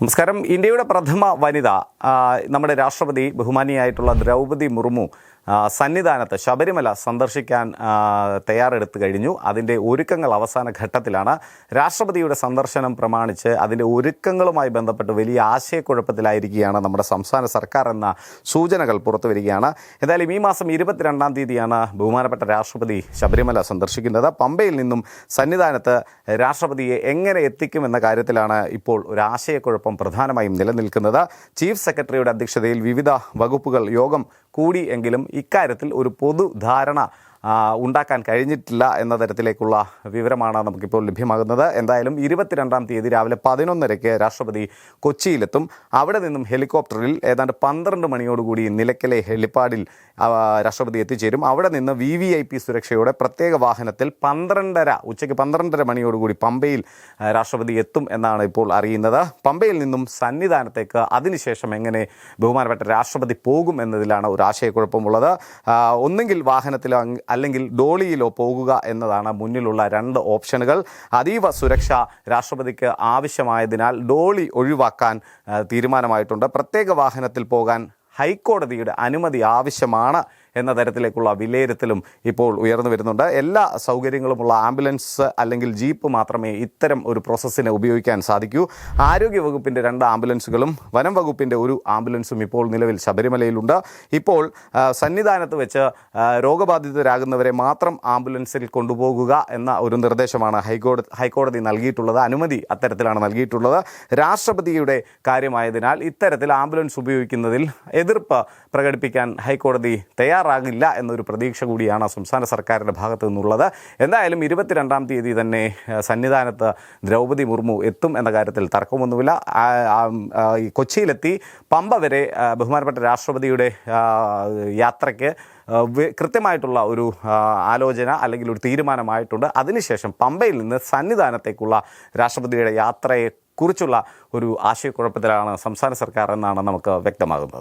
നമസ്കാരം. ഇന്ത്യയുടെ പ്രഥമ വനിത നമ്മുടെ രാഷ്ട്രപതി ബഹുമാനിയായിട്ടുള്ള ദ്രൗപദി മുർമു സന്നിധാനത്ത് ശബരിമല സന്ദർശിക്കാൻ തയ്യാറെടുത്ത് കഴിഞ്ഞു. അതിന്റെ ഒരുക്കങ്ങൾ അവസാന ഘട്ടത്തിലാണ്. രാഷ്ട്രപതിയുടെ സന്ദർശനം പ്രമാണിച്ച് അതിന്റെ ഒരുക്കങ്ങളുമായി ബന്ധപ്പെട്ട് വലിയ ആശയക്കുഴപ്പത്തിലായിരിക്കുകയാണ് നമ്മുടെ സംസ്ഥാന സർക്കാർ എന്ന സൂചനകൾ പുറത്തു വരികയാണ്. എന്തായാലും ഈ മാസം ഇരുപത്തിരണ്ടാം തീയതിയാണ് ബഹുമാനപ്പെട്ട രാഷ്ട്രപതി ശബരിമല സന്ദർശിക്കുന്നത്. പമ്പയിൽ നിന്നും സന്നിധാനത്ത് രാഷ്ട്രപതിയെ എങ്ങനെ എത്തിക്കുമെന്ന കാര്യത്തിലാണ് ഇപ്പോൾ ഒരു ആശയക്കുഴപ്പം പ്രധാനമായും നിലനിൽക്കുന്നത്. ചീഫ് സെക്രട്ടറിയുടെ അധ്യക്ഷതയിൽ വിവിധ വകുപ്പുകൾ യോഗം കൂടി എങ്കിലും ഇക്കാര്യത്തിൽ ഒരു പൊതുധാരണ ആ, ഉണ്ടാക്കാൻ കഴിഞ്ഞിട്ടില്ല എന്ന തരത്തിലേക്കുള്ള വിവരമാണ് നമുക്കിപ്പോൾ ലഭ്യമാകുന്നത്. എന്തായാലും ഇരുപത്തിരണ്ടാം തീയതി രാവിലെ പതിനൊന്നരയ്ക്ക് രാഷ്ട്രപതി കൊച്ചിയിലെത്തും. അവിടെ നിന്നും ഹെലികോപ്റ്ററിൽ ഏതാണ്ട് പന്ത്രണ്ട് മണിയോടുകൂടി നിലയ്ക്കലെ ഹെലിപ്പാഡിൽ രാഷ്ട്രപതി എത്തിച്ചേരും. അവിടെ നിന്ന് വി വി ഐ പി സുരക്ഷയുടെ പ്രത്യേക വാഹനത്തിൽ പന്ത്രണ്ടര ഉച്ചയ്ക്ക് പന്ത്രണ്ടര മണിയോടുകൂടി പമ്പയിൽ രാഷ്ട്രപതി എത്തും എന്നാണ് ഇപ്പോൾ അറിയുന്നത്. പമ്പയിൽ നിന്നും സന്നിധാനത്തേക്ക് അതിനുശേഷം എങ്ങനെ ബഹുമാനപ്പെട്ട രാഷ്ട്രപതി പോകും എന്നതിലാണ് ഒരു ആശയക്കുഴപ്പമുള്ളത്. ഒന്നെങ്കിൽ അങ് അല്ലെങ്കിൽ ഡോളിയിലോ പോകുക എന്നതാണ് മുന്നിലുള്ള രണ്ട് ഓപ്ഷനുകൾ. അതീവ സുരക്ഷ രാഷ്ട്രപതിക്ക് ആവശ്യമായതിനാൽ ഡോളി ഒഴിവാക്കാൻ തീരുമാനമായിട്ടുണ്ട്. പ്രത്യേക വാഹനത്തിൽ പോകാൻ ഹൈക്കോടതിയുടെ അനുമതി ആവശ്യമാണ് എന്ന തരത്തിലേക്കുള്ള വിലയിരുത്തലും ഇപ്പോൾ ഉയർന്നു വരുന്നുണ്ട്. എല്ലാ സൗകര്യങ്ങളുമുള്ള ആംബുലൻസ് അല്ലെങ്കിൽ ജീപ്പ് മാത്രമേ ഇത്തരം ഒരു പ്രോസസ്സിനെ ഉപയോഗിക്കാൻ സാധിക്കൂ. ആരോഗ്യ വകുപ്പിന്റെ രണ്ട് ആംബുലൻസുകളും വനം വകുപ്പിന്റെ ഒരു ആംബുലൻസും ഇപ്പോൾ നിലവിൽ ശബരിമലയിലുണ്ട്. ഇപ്പോൾ സന്നിധാനത്ത് വെച്ച് രോഗബാധിതരാകുന്നവരെ മാത്രം ആംബുലൻസിൽ കൊണ്ടുപോകുക എന്ന ഒരു നിർദ്ദേശമാണ് ഹൈക്കോടതി ഹൈക്കോടതി നൽകിയിട്ടുള്ളത്. അനുമതി അത്തരത്തിലാണ് നൽകിയിട്ടുള്ളത്. രാഷ്ട്രപതിയുടെ കാര്യമായതിനാൽ ഇത്തരത്തിൽ ആംബുലൻസ് ഉപയോഗിക്കുന്നതിൽ എതിർപ്പ് പ്രകടിപ്പിക്കാൻ ഹൈക്കോടതി തയ്യാറാകില്ല എന്നൊരു പ്രതീക്ഷ കൂടിയാണ് സംസ്ഥാന സർക്കാരിന്റെ ഭാഗത്തു നിന്നുള്ളത്. എന്തായാലും ഇരുപത്തിരണ്ടാം തീയതി തന്നെ സന്നിധാനത്ത് ദ്രൗപദി മുർമു എത്തും എന്ന കാര്യത്തിൽ തർക്കമൊന്നുമില്ല. കൊച്ചിയിലെത്തി പമ്പ വരെ ബഹുമാനപ്പെട്ട രാഷ്ട്രപതിയുടെ യാത്രയ്ക്ക് കൃത്യമായിട്ടുള്ള ഒരു ആലോചന അല്ലെങ്കിൽ ഒരു തീരുമാനമായിട്ടുണ്ട്. അതിനുശേഷം പമ്പയിൽ നിന്ന് സന്നിധാനത്തേക്കുള്ള രാഷ്ട്രപതിയുടെ യാത്രയെ കുറിച്ചുള്ള ഒരു ആശയക്കുഴപ്പത്തിലാണ് സംസ്ഥാന സർക്കാർ എന്നാണ് നമുക്ക് വ്യക്തമാകുന്നത്.